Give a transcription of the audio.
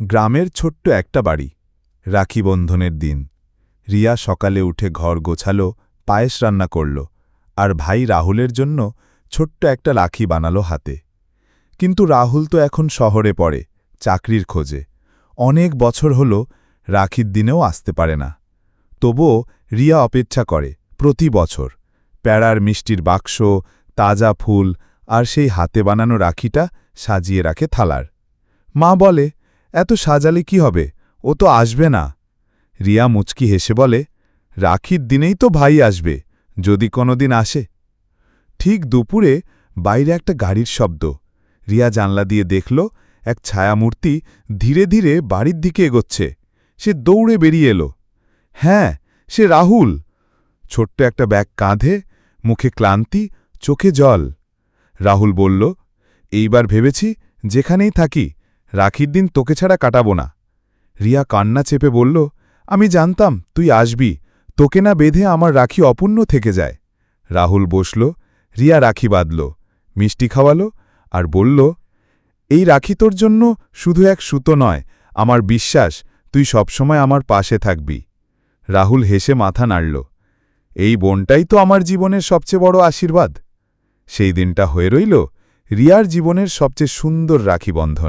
গ্রামের ছোট্ট একটা বাড়ি, রাখি বন্ধনের দিন। রিয়া সকালে উঠে ঘর গোছালো, পায়েস রান্না করল আর ভাই রাহুলের জন্য ছোট্ট একটা রাখি বানালো হাতে। কিন্তু রাহুল তো এখন শহরে পড়ে, চাকরির খোঁজে। অনেক বছর হল রাখির দিনেও আসতে পারে না। তবুও রিয়া অপেক্ষা করে প্রতি বছর। প্যাড়ার মিষ্টির বাক্স, তাজা ফুল আর সেই হাতে বানানো রাখিটা সাজিয়ে রাখে থালার। মা বলে এত সাজালে কি হবে? ও তো আসবে না। রিয়া মুচকি হেসে বলে, রাখির দিনেই তো ভাই আসবে, যদি কোনোদিন আসে। ঠিক দুপুরে বাইরে একটা গাড়ির শব্দ। রিয়া জানলা দিয়ে দেখল, এক ছায়ামূর্তি ধীরে ধীরে বাড়ির দিকে এগোচ্ছে। সে দৌড়ে বেরিয়ে এলো। হ্যাঁ সে রাহুল। ছোট্ট একটা ব্যাগ কাঁধে, মুখে ক্লান্তি, চোখে জল। রাহুল বলল, এইবার ভেবেছি যেখানেই থাকি রাখির দিন তোকে ছাড়া কাটাবো না। রিয়া কান্না চেপে বলল, আমি জানতাম তুই আসবি, তোকে না বেঁধে আমার রাখি অপূর্ণ থেকে যায়। রাহুল বসল, রিয়া রাখি বাঁধল, মিষ্টি খাওয়ালো আর বলল, এই রাখি তোর জন্য শুধু এক সুতো নয়, আমার বিশ্বাস তুই সবসময় আমার পাশে থাকবি। রাহুল হেসে মাথা নাড়ল, এই বোনটাই তো আমার জীবনের সবচেয়ে বড় আশীর্বাদ। সেই দিনটা হয়ে রইল, রিয়ার জীবনের সবচেয়ে সুন্দর রাখি বন্ধন।